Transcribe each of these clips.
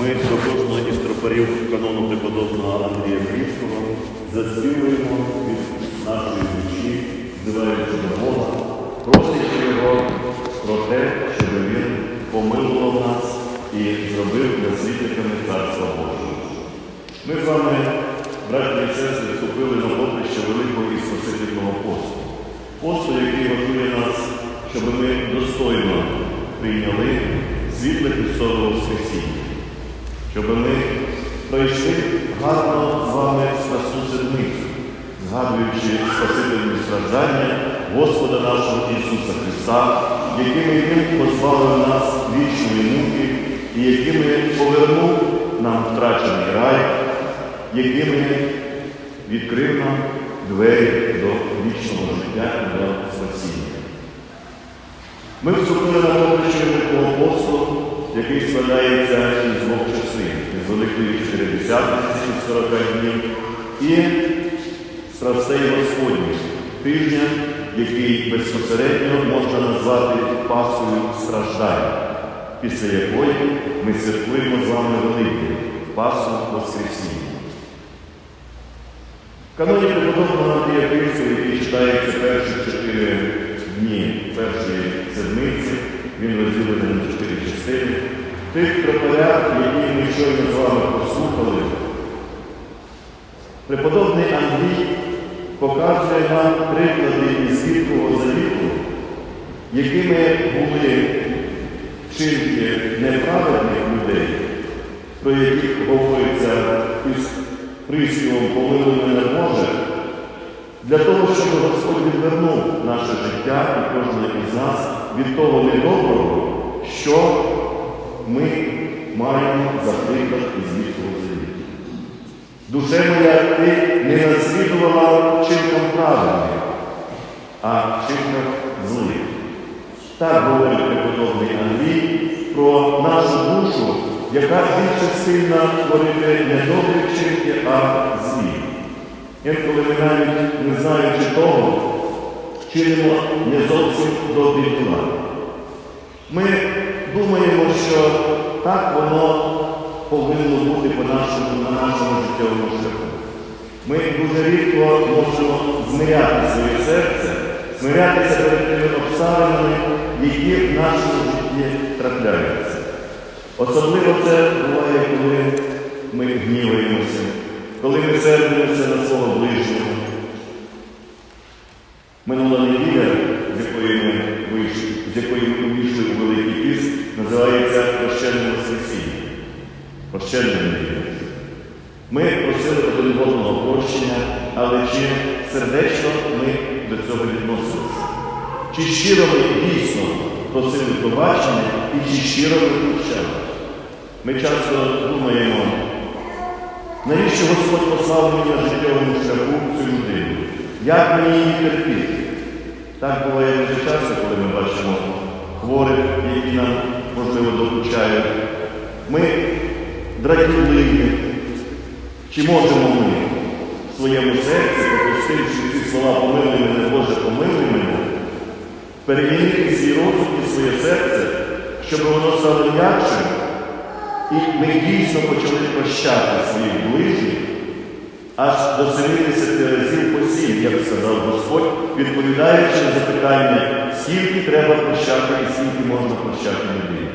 Ми до кожного із тропарів канону преподобного Андрія Крівського заспівуємо від нашої душі, взиваючи до Бога, просячи його про те, щоб він помилував нас і зробив наслідниками Царства Божого. Ми з вами, браті і сестри, вступили на поприще великого і спасительного посту. Посту, який готує нас, щоб ми достойно прийняли світле Христового Воскресіння, щоб ми пройшли гарно з вами страсну седмицю, згадуючи спасительні страждання Господа нашого Ісуса Христа, якими Він позбавив нас вічної муки і якими повернув нам втрачений рай, якими відкрив нам двері до вічного життя і до спасіння. Ми вступили на поприще Великого посту, який складається із двох частин, із Великої Чотиридесятниці, 40 днів, і страстей Господніх, тижня, який безпосередньо можна назвати Пасхою страждань, після якої ми святкуємо з вами Великий Пасху Воскресіння. Каноні преподобного Андрія Київського, який читається перші чотири дні першої седмиці, він розділений на чотири частини. Тих тропарях, які ми щойно з вами послухали, преподобний Андрій показує нам приклади із Світлого Завіту, якими були вчинки неправедних людей, про яких говориться із приспівом «Помилуй мене Боже, для того, щоб Господь відвернув наше життя і кожного із нас від того недоброго, що ми маємо за приклад із Світлого Завіту. Душе моя, ти не наслідувала вчинкам праведних, а вчинкам злих. Так говорить преподобний Андрій про нашу душу, яка більше сильна творити не добрі вчинки, а злі. Інколи ми навіть не знаючи того, вчинимо не зовсім добрі діла. Ми думаємо, що так воно повинно бути по нашому, на нашому життєвому шляху. Ми дуже рідко можемо змиряти своє серце, змирятися перед тими обставинами, які в нашому житті трапляються. Особливо це буває, коли ми гніваємося, коли ми сердимося на свого ближнього. Минула неділя, з якої ми вийшли, з якої ми увійшли у Великий Піст, називається Прощальне Воскресіння. Прощальне неділя. Ми просили один одного прощення, але чи сердечно ми до цього відносилися? Чи щиро ми дійсно просили пробачення і чи щиро ми прощали? Ми часто думаємо, навіщо Господь послав мені на життєвому шляху цю людину? Як мені її терпіти? Так буває дуже часто, коли ми бачимо хворих, які нам, можливо, докучають. Ми дратівливі. Чи можемо ми в своєму серці, пропустивши ці слова помилуй мене, Боже, помилуй мене, перемінити свій розум і своє серце, щоб воно стало м'якшим, і ми дійсно почали прощати своїх ближніх, аж до 70 разів по сім, як сказав Господь, відповідаючи на запитання, скільки треба прощати і скільки можна прощати людині.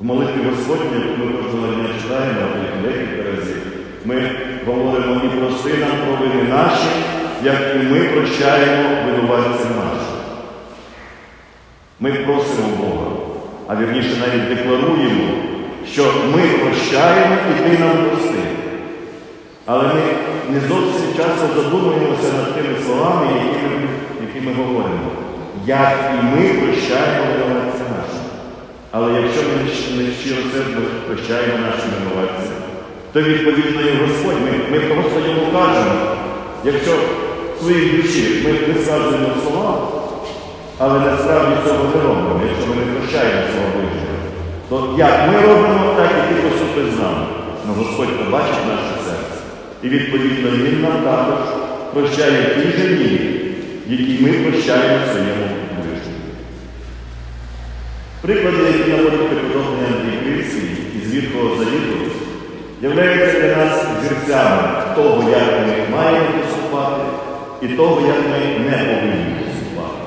В молитві Господня, яку ми кожного дня читаємо, а декілька разів, ми говоримо і прости нам провини наші, як і ми прощаємо винуватцям нашим. Ми просимо Бога, а вірніше навіть декларуємо, що ми прощаємо і ти нам прости. Але ми не зовсім часто задумуємося над тими словами, які ми, які ми говоримо. Як і ми прощаємо винуватцям нашим. Але якщо ми не щиро сердно прощаємо наші винуватці, то відповідно і Господь, ми, ми просто йому кажемо, якщо в своїй душі ми висаджуємо слова, але насправді цього не робимо, якщо ми не прощаємо свого ближнього, то як ми робимо, так і ти поступи з нами. Но Господь побачить наше серце. І відповідно Він нам також прощає ті же які ми прощаємо своєму ближньому. Приклади, які наводить преподобний Андрій Кривський із Вірхового Завіту, являються для нас зірцями того, як ми маємо поступати, і того, як ми не повинні поступати.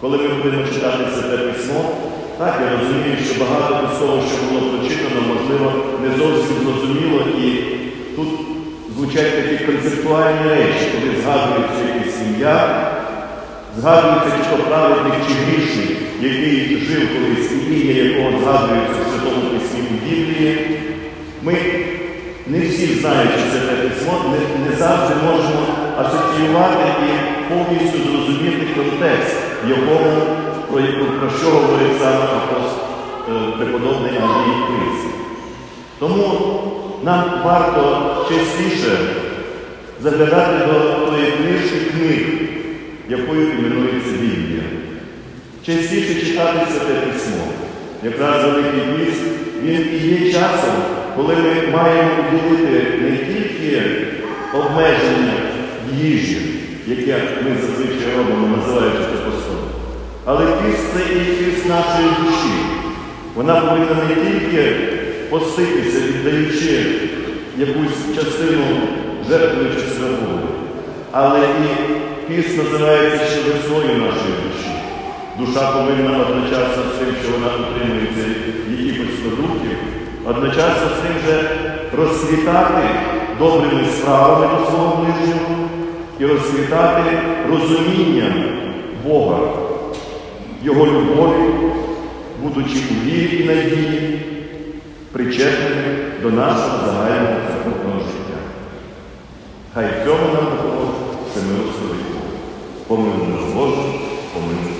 Коли ми будемо читати Святе Письмо, так я розумію, що багато з того, що було прочитано, можливо, не зовсім зрозуміло, і тут звучать такі концептуальні речі, коли згадується якесь ім'я, згадується чи то праведник, чи грішник, який жив колись і ім'я якого згадується в Святому Письмі Біблії. Ми не всі знаючи Святе Письмо, не, не завжди можемо асоціювати і повністю зрозуміти контекст, якому про, про що говорить саме апостол е, преподобний Андрій Кривський. Тому нам варто частіше заглядати до тої книжки книг, якою іменується Біблія. Частіше читати Святе Письмо. Якраз Великий Піст, він і є часом, коли ми маємо уділити не тільки обмеження їжі, яке ми зазвичай робимо, називаючи це постом, але піст це і піст нашої душі. Вона повинна не тільки поститися, віддаючи якусь частину жертвуючи святою, але і піст називається ще весною нашої душі. Душа повинна одночасно з тим, що вона утримується якихось продуктів, одночасно з тим же розцвітати добрими справами до свого ближнього і розцвітати розумінням Бога, Його любові, будучи у вірі і надії, причетними до нашого загального церковного життя. Хай цьому нам допоможе всемилостивий Бог. Помилуй нас, Боже, помилуй